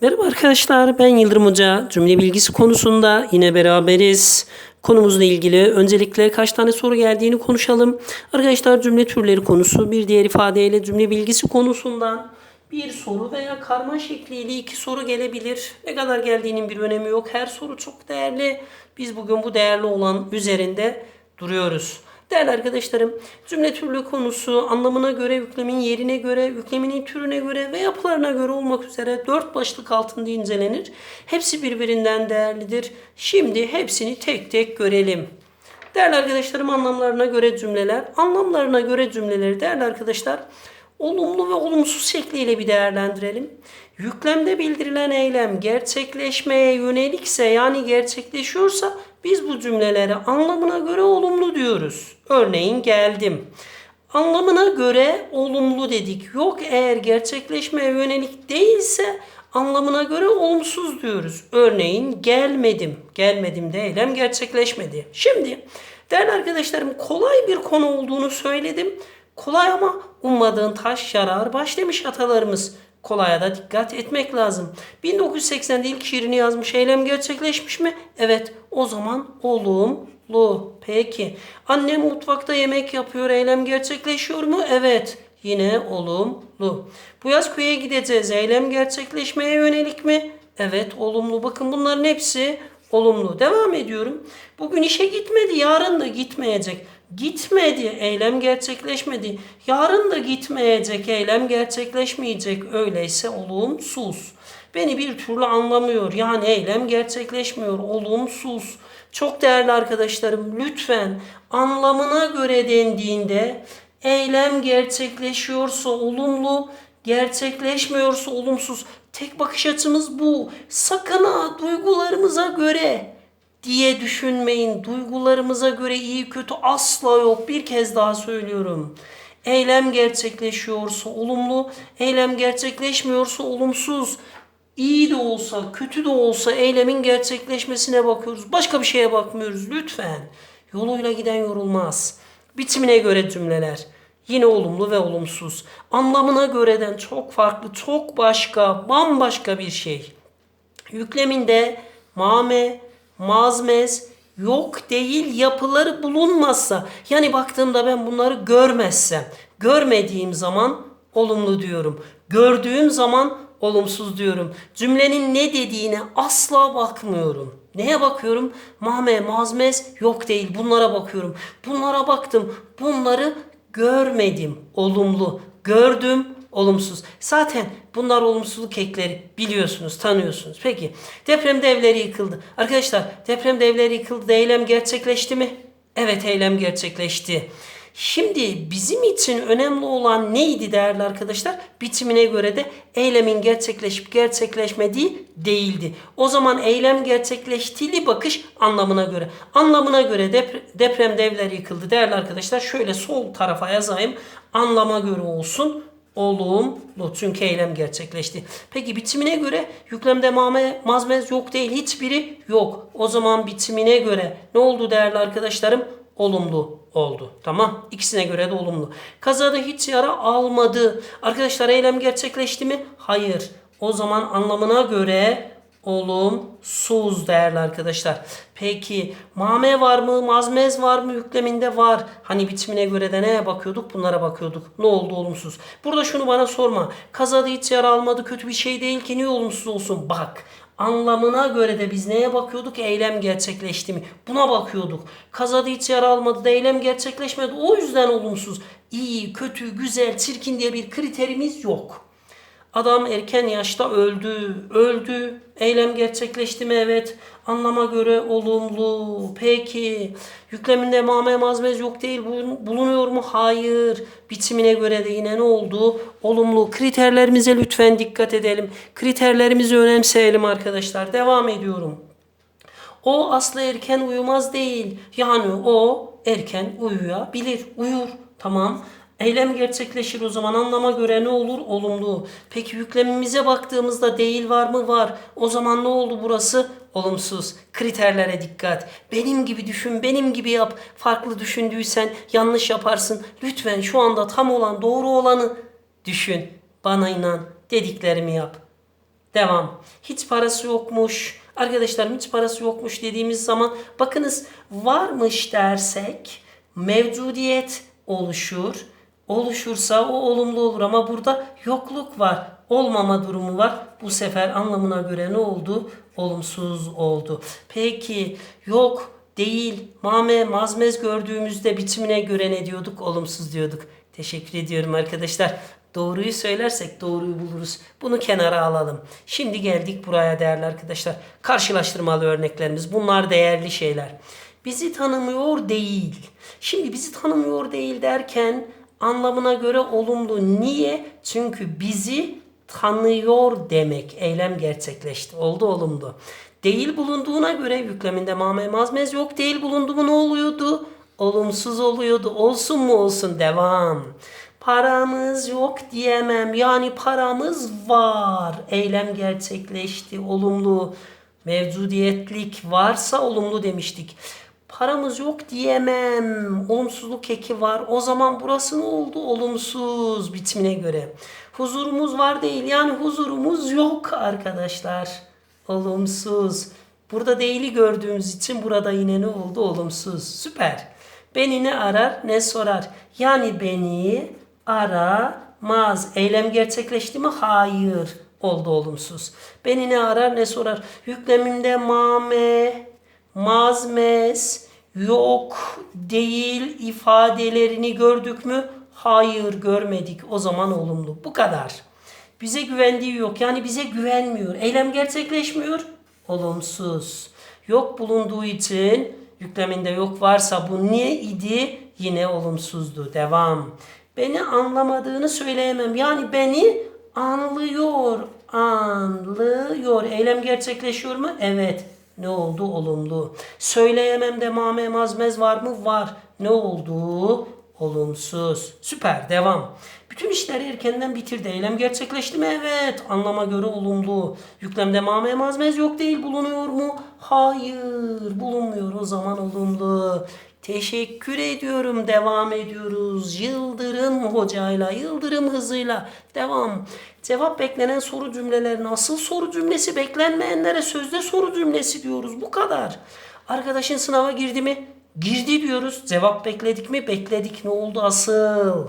Merhaba arkadaşlar ben Yıldırım Hoca. Cümle bilgisi konusunda yine beraberiz. Konumuzla ilgili öncelikle kaç tane soru geldiğini konuşalım. Arkadaşlar cümle türleri konusu bir diğer ifadeyle cümle bilgisi konusundan bir soru veya karma şekliyle iki soru gelebilir. Ne kadar geldiğinin bir önemi yok. Her soru çok değerli. Biz bugün bu değerli olan üzerinde duruyoruz. Değerli arkadaşlarım, cümle türlü konusu anlamına göre, yüklemin yerine göre, yükleminin türüne göre ve yapılarına göre olmak üzere dört başlık altında incelenir. Hepsi birbirinden değerlidir. Şimdi hepsini tek tek görelim. Değerli arkadaşlarım anlamlarına göre cümleler, anlamlarına göre cümleleri değerli arkadaşlar olumlu ve olumsuz şekliyle bir değerlendirelim. Yüklemde bildirilen eylem gerçekleşmeye yönelikse yani gerçekleşiyorsa biz bu cümlelere anlamına göre olumlu diyoruz. Örneğin geldim. Anlamına göre olumlu dedik. Yok eğer gerçekleşmeye yönelik değilse anlamına göre olumsuz diyoruz. Örneğin gelmedim. Gelmedim de eylem gerçekleşmedi. Şimdi değerli arkadaşlarım kolay bir konu olduğunu söyledim. Kolay ama ummadığın taş yarar baş demiş atalarımız. Kolaya da dikkat etmek lazım. 1980'de ilk şiirini yazmış eylem gerçekleşmiş mi? Evet o zaman olumlu. Peki annem mutfakta yemek yapıyor eylem gerçekleşiyor mu? Evet yine olumlu. Bu yaz köye gideceğiz eylem gerçekleşmeye yönelik mi? Evet olumlu. Bakın bunların hepsi olumlu. Devam ediyorum. Bugün işe gitmedi yarın da gitmeyecek. Gitmedi, eylem gerçekleşmedi. Yarın da gitmeyecek, eylem gerçekleşmeyecek. Öyleyse olumsuz. Beni bir türlü anlamıyor. Yani eylem gerçekleşmiyor. Olumsuz. Çok değerli arkadaşlarım lütfen anlamına göre dendiğinde eylem gerçekleşiyorsa olumlu, gerçekleşmiyorsa olumsuz. Tek bakış açımız bu. Sakın ha duygularımıza göre diye düşünmeyin. Duygularımıza göre iyi kötü asla yok. Bir kez daha söylüyorum. Eylem gerçekleşiyorsa olumlu, eylem gerçekleşmiyorsa olumsuz. İyi de olsa, kötü de olsa eylemin gerçekleşmesine bakıyoruz. Başka bir şeye bakmıyoruz lütfen. Yoluyla giden yorulmaz. Bitimine göre cümleler. Yine olumlu ve olumsuz. Anlamına göreden çok farklı, çok başka, bambaşka bir şey. Yükleminde mame, mazmez, yok değil yapıları bulunmazsa yani baktığımda ben bunları görmezsem görmediğim zaman olumlu diyorum. Gördüğüm zaman olumsuz diyorum. Cümlenin ne dediğine asla bakmıyorum. Neye bakıyorum? Mame, mazmez, yok değil. Bunlara bakıyorum. Bunlara baktım. Bunları görmedim. Olumlu. Gördüm. Olumsuz. Zaten bunlar olumsuzluk ekleri biliyorsunuz, tanıyorsunuz. Peki depremde evleri yıkıldı. Arkadaşlar depremde evleri yıkıldı eylem gerçekleşti mi? Evet eylem gerçekleşti. Şimdi bizim için önemli olan neydi değerli arkadaşlar? Bitimine göre de eylemin gerçekleşip gerçekleşmediği değildi. O zaman eylem gerçekleştiği bakış anlamına göre. Anlamına göre depre- depremde evler yıkıldı değerli arkadaşlar. Şöyle sol tarafa yazayım. Anlama göre olsun olumlu. Çünkü eylem gerçekleşti. Peki bitimine göre yüklemde mazmez yok değil. Hiçbiri yok. O zaman bitimine göre ne oldu değerli arkadaşlarım? Olumlu oldu. Tamam. İkisine göre de olumlu. Kazada hiç yara almadı. Arkadaşlar eylem gerçekleşti mi? Hayır. O zaman anlamına göre olumsuz değerli arkadaşlar. Peki mame var mı? Mazmez var mı? Yükleminde var. Hani bitimine göre de neye bakıyorduk? Bunlara bakıyorduk. Ne oldu olumsuz? Burada şunu bana sorma. Kazada hiç yara almadı. Kötü bir şey değil ki niye olumsuz olsun? Bak. Anlamına göre de biz neye bakıyorduk? Eylem gerçekleşti mi? Buna bakıyorduk. Kazada hiç yara almadı da eylem gerçekleşmedi. O yüzden olumsuz. İyi, kötü, güzel, çirkin diye bir kriterimiz yok. Adam erken yaşta öldü. Öldü. Eylem gerçekleşti mi? Evet. Anlama göre olumlu. Peki. Yükleminde mame mazmez yok değil. Bulun- Bulunuyor mu? Hayır. Bitimine göre de yine ne oldu? Olumlu. Kriterlerimize lütfen dikkat edelim. Kriterlerimizi önemseyelim arkadaşlar. Devam ediyorum. O aslı erken uyumaz değil. Yani o erken uyuyabilir. Uyur. Tamam. Eylem gerçekleşir o zaman anlama göre ne olur? Olumlu. Peki yüklemimize baktığımızda değil var mı? Var. O zaman ne oldu burası? Olumsuz. Kriterlere dikkat. Benim gibi düşün, benim gibi yap. Farklı düşündüysen yanlış yaparsın. Lütfen şu anda tam olan, doğru olanı düşün. Bana inan. Dediklerimi yap. Devam. Hiç parası yokmuş. Arkadaşlar hiç parası yokmuş dediğimiz zaman bakınız varmış dersek mevcudiyet oluşur. Oluşursa o olumlu olur ama burada yokluk var. Olmama durumu var. Bu sefer anlamına göre ne oldu? Olumsuz oldu. Peki yok değil mame mazmez gördüğümüzde biçimine göre ne diyorduk? Olumsuz diyorduk. Teşekkür ediyorum arkadaşlar. Doğruyu söylersek doğruyu buluruz. Bunu kenara alalım. Şimdi geldik buraya değerli arkadaşlar. Karşılaştırmalı örneklerimiz. Bunlar değerli şeyler. Bizi tanımıyor değil. Şimdi bizi tanımıyor değil derken anlamına göre olumlu. Niye? Çünkü bizi tanıyor demek. Eylem gerçekleşti. Oldu olumlu. Değil bulunduğuna göre yükleminde mame mazmez yok. Değil bulundu mu ne oluyordu? Olumsuz oluyordu. Olsun mu olsun? Devam. Paramız yok diyemem. Yani paramız var. Eylem gerçekleşti. Olumlu. Mevcudiyetlik varsa olumlu demiştik. Paramız yok diyemem. Olumsuzluk eki var. O zaman burası ne oldu? Olumsuz bitimine göre. Huzurumuz var değil. Yani huzurumuz yok arkadaşlar. Olumsuz. Burada değili gördüğümüz için burada yine ne oldu? Olumsuz. Süper. Beni ne arar ne sorar. Yani beni aramaz. Eylem gerçekleşti mi? Hayır. Oldu olumsuz. Beni ne arar ne sorar. Yükleminde mame, mazmez, yok, değil ifadelerini gördük mü? Hayır görmedik. O zaman olumlu. Bu kadar. Bize güvendiği yok. Yani bize güvenmiyor. Eylem gerçekleşmiyor. Olumsuz. Yok bulunduğu için yükleminde yok varsa bu niye idi? Yine olumsuzdu. Devam. Beni anlamadığını söyleyemem. Yani beni anlıyor. Anlıyor. Eylem gerçekleşiyor mu? Evet. Ne oldu? Olumlu. Söyleyemem de mame mazmez var mı? Var. Ne oldu? Olumsuz. Süper. Devam. Bütün işleri erkenden bitirdi. Eylem gerçekleşti mi? Evet. Anlama göre olumlu. Yüklemde mame mazmez yok değil. Bulunuyor mu? Hayır. Bulunmuyor. O zaman olumlu. Teşekkür ediyorum. Devam ediyoruz. Yıldırım hocayla, yıldırım hızıyla. Devam. Cevap beklenen soru cümleleri nasıl soru cümlesi beklenmeyenlere sözde soru cümlesi diyoruz. Bu kadar. Arkadaşın sınava girdi mi? Girdi diyoruz. Cevap bekledik mi? Bekledik. Ne oldu asıl?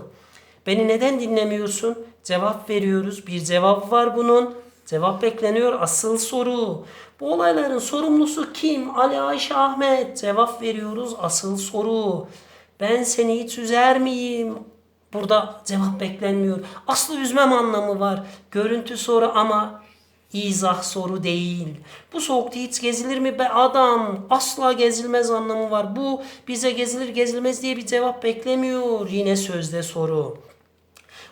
Beni neden dinlemiyorsun? Cevap veriyoruz. Bir cevap var bunun. Cevap bekleniyor. Asıl soru. Bu olayların sorumlusu kim? Ali Ayşe Ahmet. Cevap veriyoruz. Asıl soru. Ben seni hiç üzer miyim? Burada cevap beklenmiyor. Aslı üzmem anlamı var. Görüntü soru ama izah soru değil. Bu soğukta hiç gezilir mi be adam? Asla gezilmez anlamı var. Bu bize gezilir gezilmez diye bir cevap beklemiyor. Yine sözde soru.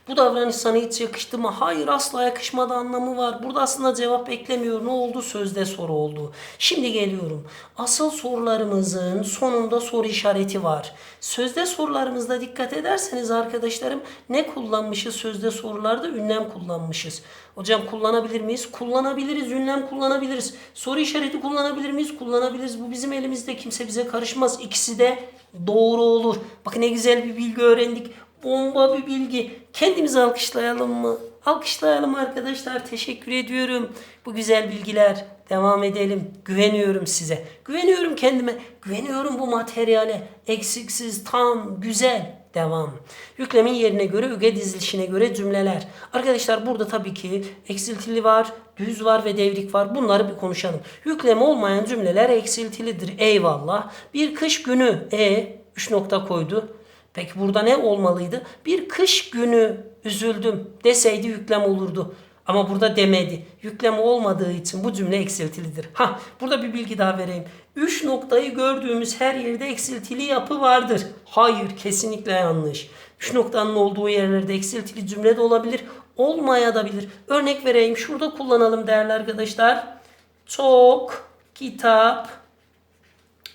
Bu davranış sana hiç yakıştı mı? Hayır asla yakışmadı anlamı var. Burada aslında cevap beklemiyor. Ne oldu? Sözde soru oldu. Şimdi geliyorum. Asıl sorularımızın sonunda soru işareti var. Sözde sorularımızda dikkat ederseniz arkadaşlarım ne kullanmışız sözde sorularda? Ünlem kullanmışız. Hocam kullanabilir miyiz? Kullanabiliriz. Ünlem kullanabiliriz. Soru işareti kullanabilir miyiz? Kullanabiliriz. Bu bizim elimizde. Kimse bize karışmaz. İkisi de doğru olur. Bakın ne güzel bir bilgi öğrendik bomba bir bilgi. Kendimizi alkışlayalım mı? Alkışlayalım arkadaşlar. Teşekkür ediyorum. Bu güzel bilgiler. Devam edelim. Güveniyorum size. Güveniyorum kendime. Güveniyorum bu materyale. Eksiksiz, tam, güzel. Devam. Yüklemin yerine göre, öge dizilişine göre cümleler. Arkadaşlar burada tabii ki eksiltili var, düz var ve devrik var. Bunları bir konuşalım. Yükleme olmayan cümleler eksiltilidir. Eyvallah. Bir kış günü. E 3 nokta koydu. Peki burada ne olmalıydı? Bir kış günü üzüldüm deseydi yüklem olurdu. Ama burada demedi. Yüklem olmadığı için bu cümle eksiltilidir. Ha, burada bir bilgi daha vereyim. Üç noktayı gördüğümüz her yerde eksiltili yapı vardır. Hayır, kesinlikle yanlış. Üç noktanın olduğu yerlerde eksiltili cümle de olabilir, olmayabilir. Örnek vereyim. Şurada kullanalım değerli arkadaşlar. Çok kitap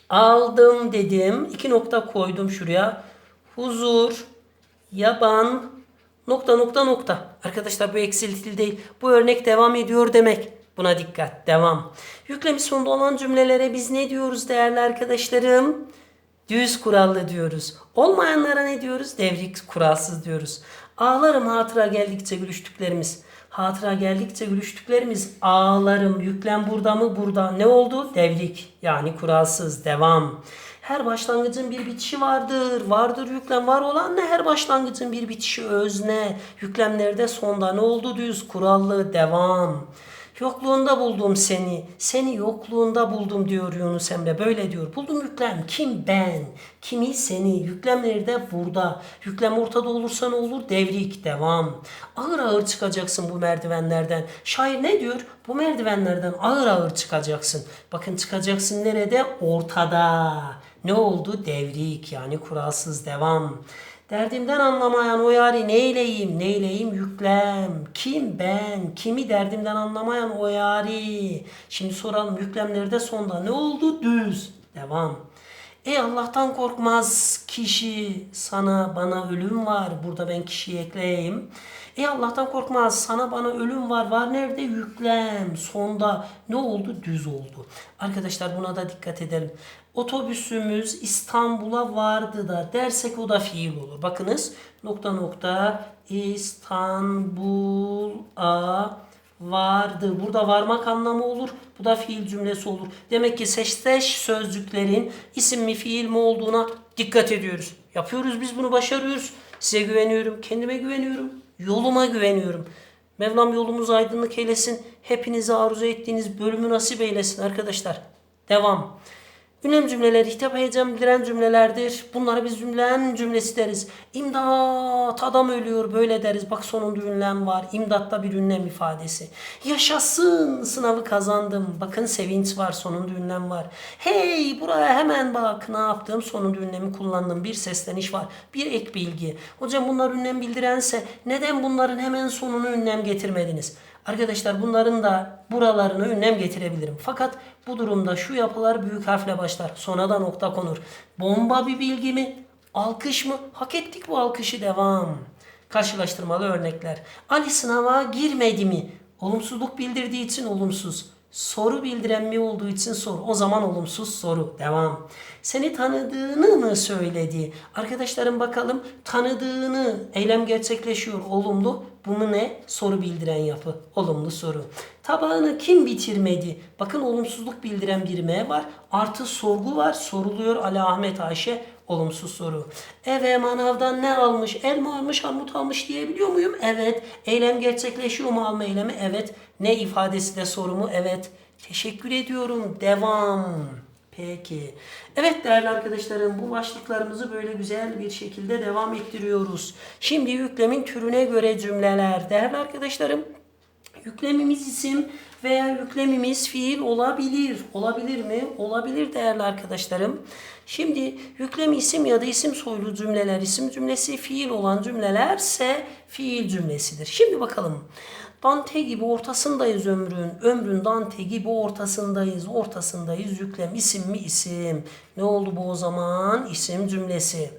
aldım dedim. İki nokta koydum şuraya huzur, yaban, nokta nokta nokta. Arkadaşlar bu eksiltili değil. Bu örnek devam ediyor demek. Buna dikkat. Devam. Yüklemi sonunda olan cümlelere biz ne diyoruz değerli arkadaşlarım? Düz kurallı diyoruz. Olmayanlara ne diyoruz? Devrik kuralsız diyoruz. Ağlarım hatıra geldikçe gülüştüklerimiz. Hatıra geldikçe gülüştüklerimiz ağlarım. Yüklem burada mı? Burada. Ne oldu? Devrik. Yani kuralsız. Devam. Her başlangıcın bir bitişi vardır. Vardır yüklem var olan ne? Her başlangıcın bir bitişi özne. Yüklemlerde sonda ne oldu? Düz. Kurallı. Devam. Yokluğunda buldum seni. Seni yokluğunda buldum diyor Yunus Emre. Böyle diyor. Buldum yüklem. Kim? Ben. Kimi? Seni. Yüklemleri de burada. Yüklem ortada olursa ne olur? Devrik. Devam. Ağır ağır çıkacaksın bu merdivenlerden. Şair ne diyor? Bu merdivenlerden ağır ağır çıkacaksın. Bakın çıkacaksın nerede? Ortada. Ne oldu? Devrik. Yani kuralsız devam. Derdimden anlamayan o yari neyleyim, neyleyim yüklem. Kim ben, kimi derdimden anlamayan o yari. Şimdi soralım yüklemlerde sonda ne oldu? Düz. Devam. Ey Allah'tan korkmaz kişi sana bana ölüm var. Burada ben kişiyi ekleyeyim. Ey Allah'tan korkmaz sana bana ölüm var. Var nerede? Yüklem. Sonda ne oldu? Düz oldu. Arkadaşlar buna da dikkat edelim. Otobüsümüz İstanbul'a vardı da dersek o da fiil olur. Bakınız nokta nokta İstanbul'a vardı. Burada varmak anlamı olur. Bu da fiil cümlesi olur. Demek ki seçteş sözcüklerin isim mi fiil mi olduğuna dikkat ediyoruz. Yapıyoruz biz bunu başarıyoruz. Size güveniyorum. Kendime güveniyorum. Yoluma güveniyorum. Mevlam yolumuzu aydınlık eylesin. Hepinize arzu ettiğiniz bölümü nasip eylesin arkadaşlar. Devam. Ünlem cümleler hitap heyecan bildiren cümlelerdir. Bunları biz ünlem cümlesi deriz. İmdat adam ölüyor böyle deriz. Bak sonunda ünlem var. İmdatta bir ünlem ifadesi. Yaşasın sınavı kazandım. Bakın sevinç var sonunda ünlem var. Hey buraya hemen bak ne yaptım sonunda ünlemi kullandım. Bir sesleniş var. Bir ek bilgi. Hocam bunlar ünlem bildirense neden bunların hemen sonunu ünlem getirmediniz? Arkadaşlar bunların da buralarını ünlem getirebilirim. Fakat bu durumda şu yapılar büyük harfle başlar. Sona da nokta konur. Bomba bir bilgi mi? Alkış mı? Hak ettik bu alkışı devam. Karşılaştırmalı örnekler. Ali sınava girmedi mi? Olumsuzluk bildirdiği için olumsuz. Soru bildiren mi olduğu için soru. O zaman olumsuz soru. Devam. Seni tanıdığını mı söyledi? Arkadaşlarım bakalım tanıdığını eylem gerçekleşiyor. Olumlu. Bu mu ne? Soru bildiren yapı. Olumlu soru. Tabağını kim bitirmedi? Bakın olumsuzluk bildiren bir M var. Artı sorgu var. Soruluyor Ali Ahmet Ayşe. Olumsuz soru. Eve manavdan ne almış? Elma almış, armut almış diyebiliyor muyum? Evet. Eylem gerçekleşiyor mu alma eylemi? Evet. Ne ifadesi de soru mu? Evet. Teşekkür ediyorum. Devam. Peki. Evet değerli arkadaşlarım bu başlıklarımızı böyle güzel bir şekilde devam ettiriyoruz. Şimdi yüklemin türüne göre cümleler. Değerli arkadaşlarım Yüklemimiz isim veya yüklemimiz fiil olabilir. Olabilir mi? Olabilir değerli arkadaşlarım. Şimdi yüklem isim ya da isim soylu cümleler, isim cümlesi fiil olan cümlelerse fiil cümlesidir. Şimdi bakalım. Dante gibi ortasındayız ömrün. Ömrün Dante gibi ortasındayız. Ortasındayız. Yüklem isim mi isim. Ne oldu bu o zaman? İsim cümlesi.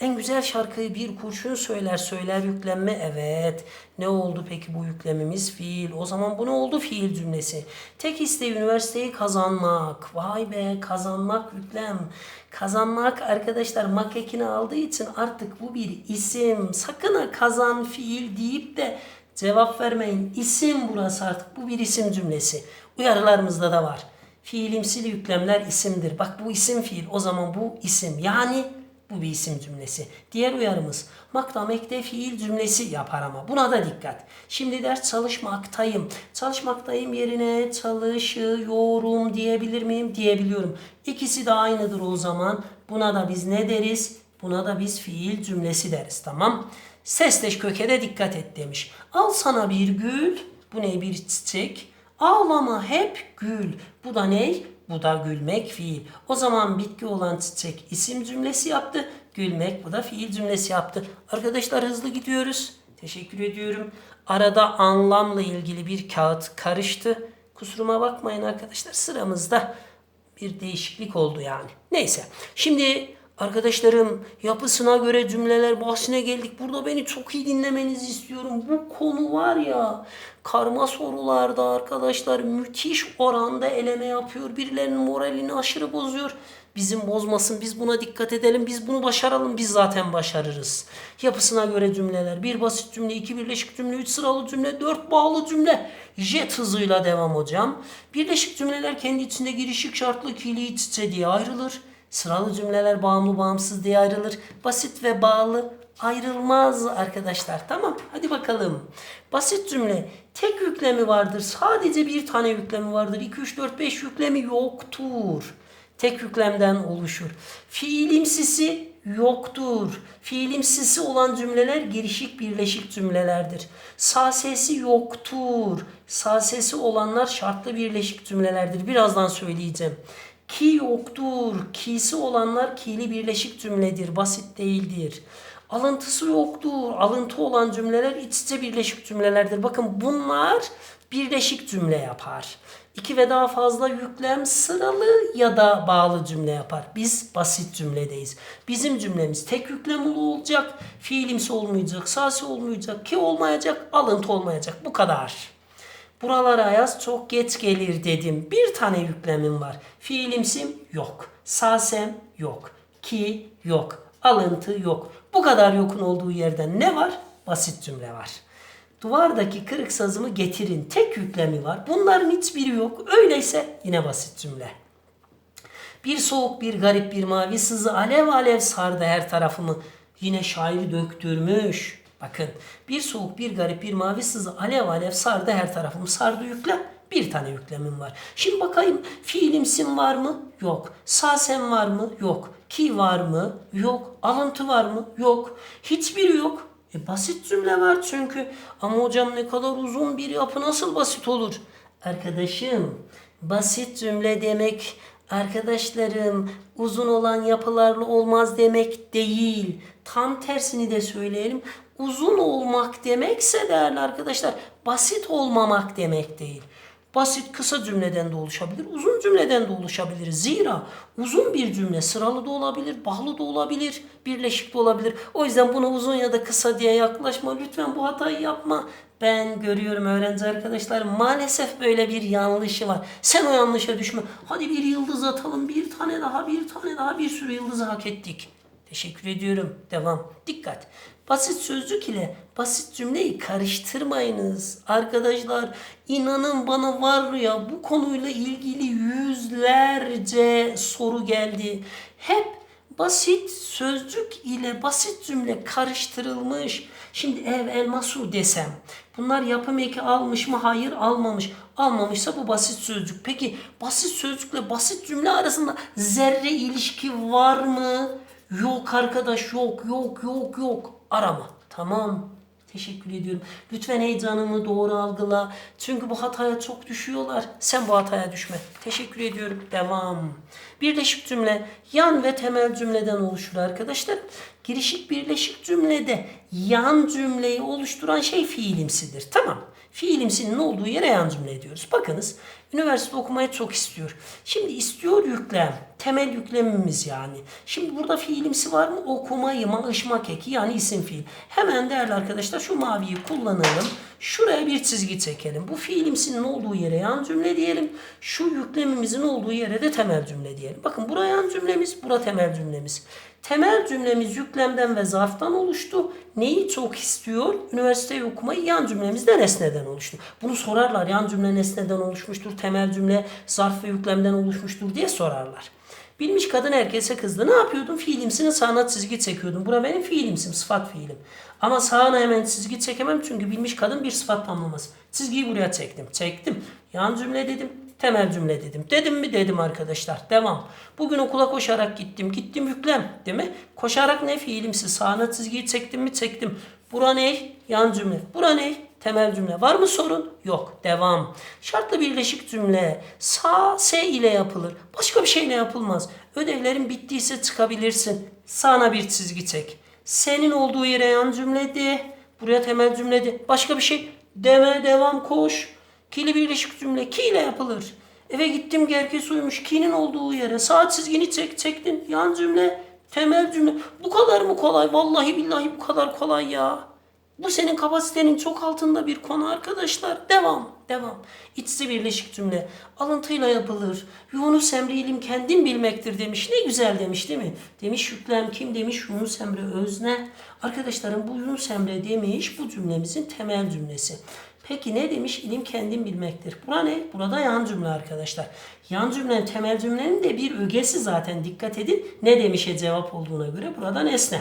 En güzel şarkıyı bir kurşun söyler söyler yüklenme evet. Ne oldu peki bu yüklemimiz? Fiil. O zaman bu ne oldu? Fiil cümlesi. Tek isteği üniversiteyi kazanmak. Vay be kazanmak yüklem. Kazanmak arkadaşlar mak ekini aldığı için artık bu bir isim. Sakın kazan fiil deyip de cevap vermeyin. İsim burası artık. Bu bir isim cümlesi. Uyarılarımızda da var. Fiilimsil yüklemler isimdir. Bak bu isim fiil. O zaman bu isim. Yani bu bir isim cümlesi. Diğer uyarımız maktam ekte fiil cümlesi yapar ama buna da dikkat. Şimdi ders çalışmaktayım. Çalışmaktayım yerine çalışıyorum diyebilir miyim? Diyebiliyorum. İkisi de aynıdır o zaman. Buna da biz ne deriz? Buna da biz fiil cümlesi deriz tamam. Sesleş köke de dikkat et demiş. Al sana bir gül. Bu ne bir çiçek? Ağlama hep gül. Bu da ne? Bu da gülmek fiil. O zaman bitki olan çiçek isim cümlesi yaptı. Gülmek bu da fiil cümlesi yaptı. Arkadaşlar hızlı gidiyoruz. Teşekkür ediyorum. Arada anlamla ilgili bir kağıt karıştı. Kusuruma bakmayın arkadaşlar sıramızda bir değişiklik oldu yani. Neyse. Şimdi Arkadaşlarım yapısına göre cümleler bahsine geldik. Burada beni çok iyi dinlemenizi istiyorum. Bu konu var ya karma sorularda arkadaşlar müthiş oranda eleme yapıyor. Birilerinin moralini aşırı bozuyor. Bizim bozmasın biz buna dikkat edelim. Biz bunu başaralım. Biz zaten başarırız. Yapısına göre cümleler. Bir basit cümle, iki birleşik cümle, üç sıralı cümle, dört bağlı cümle. Jet hızıyla devam hocam. Birleşik cümleler kendi içinde girişik şartlı kiili iç içe diye ayrılır. Sıralı cümleler bağımlı bağımsız diye ayrılır. Basit ve bağlı ayrılmaz arkadaşlar. Tamam hadi bakalım. Basit cümle tek yüklemi vardır. Sadece bir tane yüklemi vardır. 2, 3, 4, 5 yüklemi yoktur. Tek yüklemden oluşur. Fiilimsisi yoktur. Fiilimsisi olan cümleler girişik birleşik cümlelerdir. Sasesi yoktur. Sasesi olanlar şartlı birleşik cümlelerdir. Birazdan söyleyeceğim. Ki yoktur. Ki'si olanlar ki'li birleşik cümledir. Basit değildir. Alıntısı yoktur. Alıntı olan cümleler iç içe birleşik cümlelerdir. Bakın bunlar birleşik cümle yapar. İki ve daha fazla yüklem sıralı ya da bağlı cümle yapar. Biz basit cümledeyiz. Bizim cümlemiz tek yüklemli olacak, fiilimsi olmayacak, sasi olmayacak, ki olmayacak, alıntı olmayacak. Bu kadar. Buralara yaz çok geç gelir dedim. Bir tane yüklemim var. Fiilimsim yok. Sasem yok. Ki yok. Alıntı yok. Bu kadar yokun olduğu yerden ne var? Basit cümle var. Duvardaki kırık sazımı getirin. Tek yüklemi var. Bunların hiçbiri yok. Öyleyse yine basit cümle. Bir soğuk, bir garip, bir mavi sızı alev alev sardı her tarafımı. Yine şair döktürmüş. Bakın bir soğuk, bir garip, bir mavi sızı alev alev sardı her tarafımı. Sardı yüklem. Bir tane yüklemim var. Şimdi bakayım fiilimsim var mı? Yok. Sasem var mı? Yok. Ki var mı? Yok. Alıntı var mı? Yok. Hiçbiri yok. E basit cümle var çünkü. Ama hocam ne kadar uzun bir yapı nasıl basit olur? Arkadaşım basit cümle demek arkadaşlarım uzun olan yapılarla olmaz demek değil. Tam tersini de söyleyelim. Uzun olmak demekse değerli arkadaşlar basit olmamak demek değil. Basit kısa cümleden de oluşabilir, uzun cümleden de oluşabilir. Zira uzun bir cümle sıralı da olabilir, bağlı da olabilir, birleşik de olabilir. O yüzden buna uzun ya da kısa diye yaklaşma. Lütfen bu hatayı yapma. Ben görüyorum öğrenci arkadaşlar maalesef böyle bir yanlışı var. Sen o yanlışa düşme. Hadi bir yıldız atalım. Bir tane daha, bir tane daha bir sürü yıldızı hak ettik. Teşekkür ediyorum. Devam. Dikkat. Basit sözcük ile basit cümleyi karıştırmayınız. Arkadaşlar inanın bana var ya bu konuyla ilgili yüzlerce soru geldi. Hep basit sözcük ile basit cümle karıştırılmış. Şimdi ev elma su desem bunlar yapım eki almış mı? Hayır almamış. Almamışsa bu basit sözcük. Peki basit sözcükle basit cümle arasında zerre ilişki var mı? Yok arkadaş yok yok yok yok. Arama. Tamam. Teşekkür ediyorum. Lütfen heyecanımı doğru algıla. Çünkü bu hataya çok düşüyorlar. Sen bu hataya düşme. Teşekkür ediyorum. Devam. Birleşik cümle yan ve temel cümleden oluşur arkadaşlar. Girişik birleşik cümlede yan cümleyi oluşturan şey fiilimsidir. Tamam. Fiilimsinin olduğu yere yan cümle diyoruz. Bakınız üniversite okumayı çok istiyor. Şimdi istiyor yüklem. Temel yüklemimiz yani. Şimdi burada fiilimsi var mı? Okumayı, mağışmak eki yani isim fiil. Hemen değerli arkadaşlar şu maviyi kullanalım. Şuraya bir çizgi çekelim. Bu fiilimsinin olduğu yere yan cümle diyelim. Şu yüklemimizin olduğu yere de temel cümle diyelim. Bakın buraya yan cümlemiz, bura temel cümlemiz. Temel cümlemiz yüklemden ve zarftan oluştu. Neyi çok istiyor? Üniversiteyi okumayı yan cümlemiz de nesneden oluştu. Bunu sorarlar. Yan cümle nesneden oluşmuştur. Temel cümle zarf ve yüklemden oluşmuştur diye sorarlar. Bilmiş kadın herkese kızdı. Ne yapıyordum? Fiilimsinin sağına çizgi çekiyordum. Bura benim fiilimsim, sıfat fiilim. Ama sağına hemen çizgi çekemem çünkü bilmiş kadın bir sıfat tamlaması. Çizgiyi buraya çektim. Çektim. Yan cümle dedim. Temel cümle dedim. Dedim mi dedim arkadaşlar. Devam. Bugün okula koşarak gittim. Gittim yüklem. Değil mi? Koşarak ne fiilimsi? Sağına çizgiyi çektim mi? Çektim. Bura ne? Yan cümle. Bura ne? Temel cümle. Var mı sorun? Yok. Devam. Şartlı birleşik cümle. Sağ, S ile yapılır. Başka bir şeyle yapılmaz. Ödevlerin bittiyse çıkabilirsin. Sağına bir çizgi çek. Senin olduğu yere yan cümle de. Buraya temel cümle de. Başka bir şey deme, devam, koş. Kili birleşik cümle ki ile yapılır. Eve gittim herkes uyumuş. Ki'nin olduğu yere sağ çizgini çek, çektin. Yan cümle Temel cümle. Bu kadar mı kolay? Vallahi billahi bu kadar kolay ya. Bu senin kapasitenin çok altında bir konu arkadaşlar. Devam, devam. İçsi birleşik cümle. Alıntıyla yapılır. Yunus Emre ilim kendin bilmektir demiş. Ne güzel demiş değil mi? Demiş yüklem kim demiş? Yunus Emre özne. Arkadaşlarım bu Yunus Emre demiş bu cümlemizin temel cümlesi. Peki ne demiş? İlim kendin bilmektir. Bura ne? Burada yan cümle arkadaşlar. Yan cümlenin temel cümlenin de bir ögesi zaten dikkat edin. Ne demişe cevap olduğuna göre burada nesne.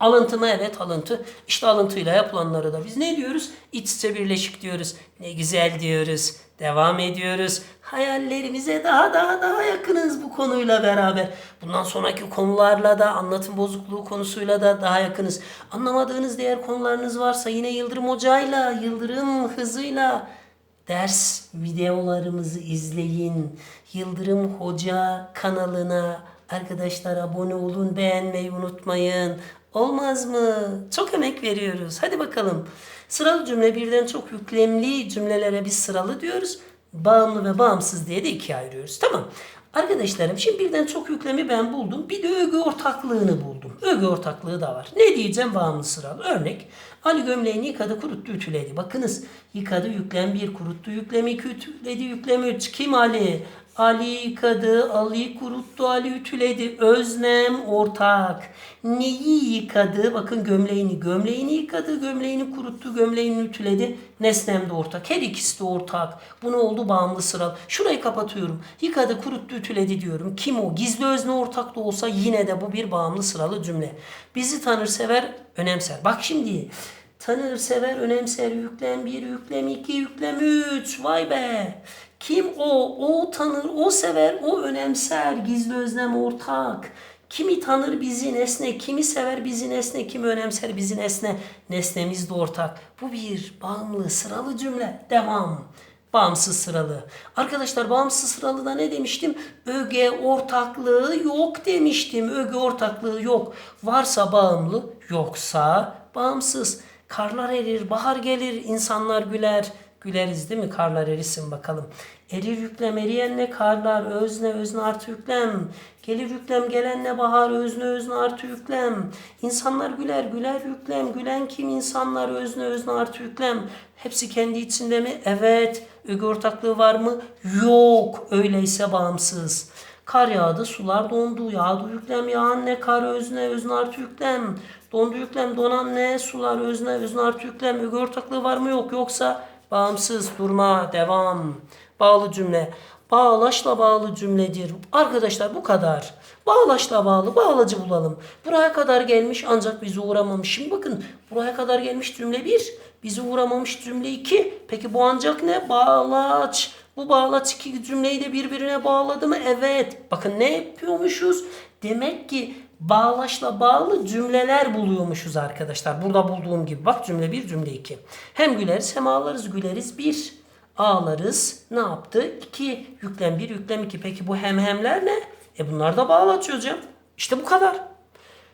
Alıntı mı? Evet alıntı. İşte alıntıyla yapılanları da biz ne diyoruz? İç içe birleşik diyoruz. Ne güzel diyoruz. Devam ediyoruz. Hayallerimize daha daha daha yakınız bu konuyla beraber. Bundan sonraki konularla da anlatım bozukluğu konusuyla da daha yakınız. Anlamadığınız diğer konularınız varsa yine Yıldırım Hoca'yla, Yıldırım hızıyla ders videolarımızı izleyin. Yıldırım Hoca kanalına arkadaşlar abone olun, beğenmeyi unutmayın. Olmaz mı? Çok emek veriyoruz. Hadi bakalım. Sıralı cümle birden çok yüklemli cümlelere biz sıralı diyoruz. Bağımlı ve bağımsız diye de ikiye ayırıyoruz. Tamam. Arkadaşlarım şimdi birden çok yüklemi ben buldum. Bir de ögü ortaklığını buldum. Ögü ortaklığı da var. Ne diyeceğim bağımlı sıralı? Örnek. Ali gömleğini yıkadı, kuruttu, ütüledi. Bakınız yıkadı, yüklem bir, kuruttu, yüklem iki, ütüledi, yüklem üç. Kim Ali? Ali yıkadı, Ali kuruttu, Ali ütüledi. Öznem ortak. Neyi yıkadı? Bakın gömleğini. Gömleğini yıkadı, gömleğini kuruttu, gömleğini ütüledi. Nesnem de ortak. Her ikisi de ortak. Bu ne oldu? Bağımlı sıralı. Şurayı kapatıyorum. Yıkadı, kuruttu, ütüledi diyorum. Kim o? Gizli özne ortak da olsa yine de bu bir bağımlı sıralı cümle. Bizi tanır, sever, önemser. Bak şimdi. Tanır, sever, önemser, yüklem bir, yüklem iki, yüklem üç. Vay be. Kim o? O tanır, o sever, o önemser. Gizli özlem ortak. Kimi tanır bizi nesne, kimi sever bizi nesne, kimi önemser bizi nesne. Nesnemiz de ortak. Bu bir bağımlı sıralı cümle. Devam. Bağımsız sıralı. Arkadaşlar bağımsız sıralıda ne demiştim? Öge ortaklığı yok demiştim. Öge ortaklığı yok. Varsa bağımlı, yoksa bağımsız. Karlar erir, bahar gelir, insanlar güler. Güleriz değil mi? Karlar erisin bakalım. Erir yüklem eriyenle karlar, özne özne artı yüklem. Gelir yüklem gelenle bahar, özne özne artı yüklem. İnsanlar güler, güler yüklem. Gülen kim? İnsanlar özne özne artı yüklem. Hepsi kendi içinde mi? Evet. Öge ortaklığı var mı? Yok. Öyleyse bağımsız. Kar yağdı, sular dondu. Yağdı yüklem, yağan ne? Kar özne, özne artı yüklem. Dondu yüklem, donan ne? Sular özne, özne artı yüklem. Öge ortaklığı var mı? Yok. Yoksa bağımsız, durma, devam. Bağlı cümle. Bağlaçla bağlı cümledir. Arkadaşlar bu kadar. Bağlaçla bağlı, bağlacı bulalım. Buraya kadar gelmiş ancak bizi uğramamış. Şimdi bakın buraya kadar gelmiş cümle 1, bizi uğramamış cümle 2. Peki bu ancak ne? Bağlaç. Bu bağlaç iki cümleyi de birbirine bağladı mı? Evet. Bakın ne yapıyormuşuz? Demek ki bağlaçla bağlı cümleler buluyormuşuz arkadaşlar. Burada bulduğum gibi. Bak cümle 1, cümle 2. Hem güleriz hem ağlarız. Güleriz 1. Ağlarız. Ne yaptı? 2. Yüklem 1, yüklem 2. Peki bu hem hemler ne? E bunlar da bağlaç hocam. İşte bu kadar.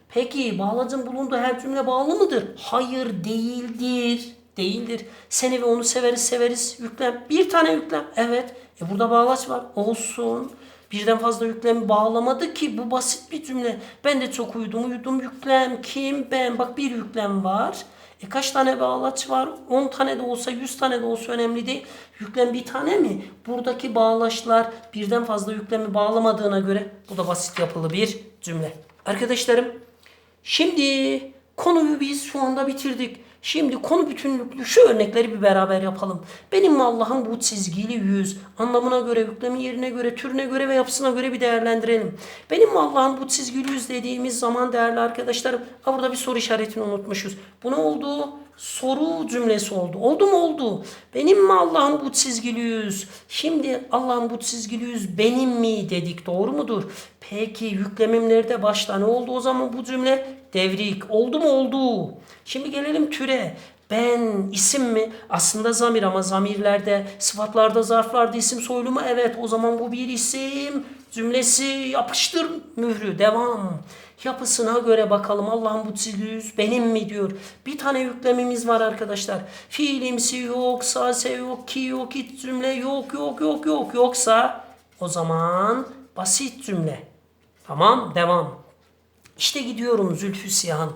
Peki bağlacın bulunduğu her cümle bağlı mıdır? Hayır değildir. Değildir. Seni ve onu severiz severiz. Yüklem. Bir tane yüklem. Evet. E burada bağlaç var. Olsun. Birden fazla yüklemi bağlamadı ki bu basit bir cümle. Ben de çok uyudum uyudum yüklem kim ben bak bir yüklem var. E kaç tane bağlaç var? 10 tane de olsa 100 tane de olsa önemli değil. Yüklem bir tane mi? Buradaki bağlaçlar birden fazla yüklemi bağlamadığına göre bu da basit yapılı bir cümle. Arkadaşlarım şimdi konuyu biz şu anda bitirdik. Şimdi konu bütünlüklü şu örnekleri bir beraber yapalım. Benim Allah'ın bu çizgili yüz anlamına göre, yüklemin yerine göre, türüne göre ve yapısına göre bir değerlendirelim. Benim Allah'ın bu çizgili yüz dediğimiz zaman değerli arkadaşlarım, ha burada bir soru işaretini unutmuşuz. Bu ne oldu? Soru cümlesi oldu. Oldu mu oldu? Benim mi Allah'ın bu çizgili? Şimdi Allah'ın bu çizgili benim mi dedik doğru mudur? Peki yüklemim nerede başta ne oldu o zaman bu cümle? Devrik. Oldu mu oldu? Şimdi gelelim türe. Ben isim mi? Aslında zamir ama zamirlerde, sıfatlarda, zarflarda isim soylumu evet. O zaman bu bir isim cümlesi yapıştır mührü. Devam. Yapısına göre bakalım Allah'ın bu yüz benim mi diyor. Bir tane yüklemimiz var arkadaşlar. Fiilimsi yok, sase yok, ki yok, it cümle yok, yok, yok, yok. Yoksa o zaman basit cümle. Tamam devam. İşte gidiyorum Zülfü Siyah'ım.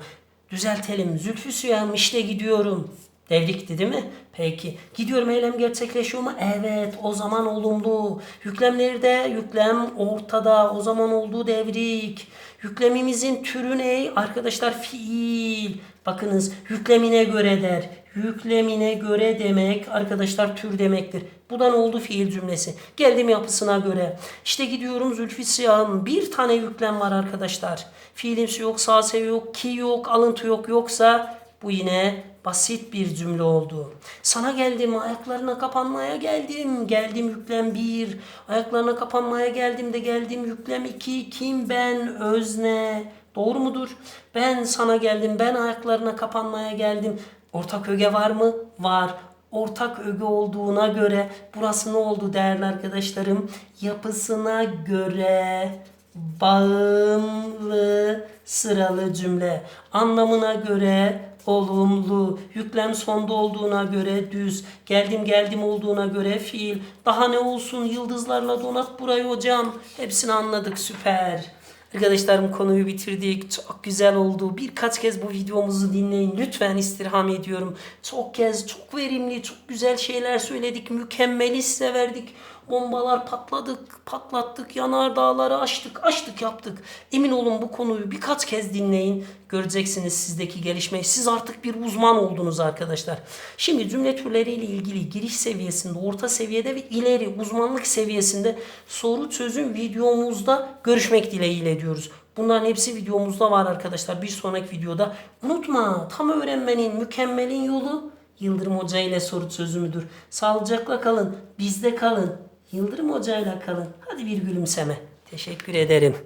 Düzeltelim. Zülfü Siyah'ım işte gidiyorum. Devrikti değil mi? Peki. Gidiyorum eylem gerçekleşiyor mu? Evet. O zaman olumlu. Yüklem nerede? Yüklem ortada. O zaman olduğu devrik. Yüklemimizin türü ne? Arkadaşlar fiil. Bakınız yüklemine göre der. Yüklemine göre demek arkadaşlar tür demektir. Bu da ne oldu fiil cümlesi. Geldim yapısına göre. İşte gidiyorum Zülfü Siyah'ın bir tane yüklem var arkadaşlar. Fiilimsi yok, sağ yok, ki yok, alıntı yok yoksa bu yine basit bir cümle oldu. Sana geldim, ayaklarına kapanmaya geldim. Geldim yüklem bir. Ayaklarına kapanmaya geldim de geldim yüklem iki. Kim ben? Özne. Doğru mudur? Ben sana geldim, ben ayaklarına kapanmaya geldim. Ortak öge var mı? Var. Ortak öge olduğuna göre burası ne oldu değerli arkadaşlarım? Yapısına göre bağımlı sıralı cümle. Anlamına göre olumlu, yüklem sonda olduğuna göre düz, geldim geldim olduğuna göre fiil. Daha ne olsun yıldızlarla donat burayı hocam. Hepsini anladık süper. Arkadaşlarım konuyu bitirdik. Çok güzel oldu. Birkaç kez bu videomuzu dinleyin. Lütfen istirham ediyorum. Çok kez çok verimli, çok güzel şeyler söyledik. Mükemmeli size verdik. Bombalar patladık, patlattık. Yanardağları açtık, açtık yaptık. Emin olun bu konuyu birkaç kez dinleyin. Göreceksiniz sizdeki gelişmeyi. Siz artık bir uzman oldunuz arkadaşlar. Şimdi cümle türleriyle ilgili giriş seviyesinde, orta seviyede ve ileri uzmanlık seviyesinde soru çözüm videomuzda görüşmek dileğiyle diyoruz. Bunların hepsi videomuzda var arkadaşlar. Bir sonraki videoda unutma tam öğrenmenin mükemmelin yolu Yıldırım Hoca ile soru çözümüdür. Sağlıcakla kalın, bizde kalın. Yıldırım Hoca ile kalın. Hadi bir gülümseme. Teşekkür ederim.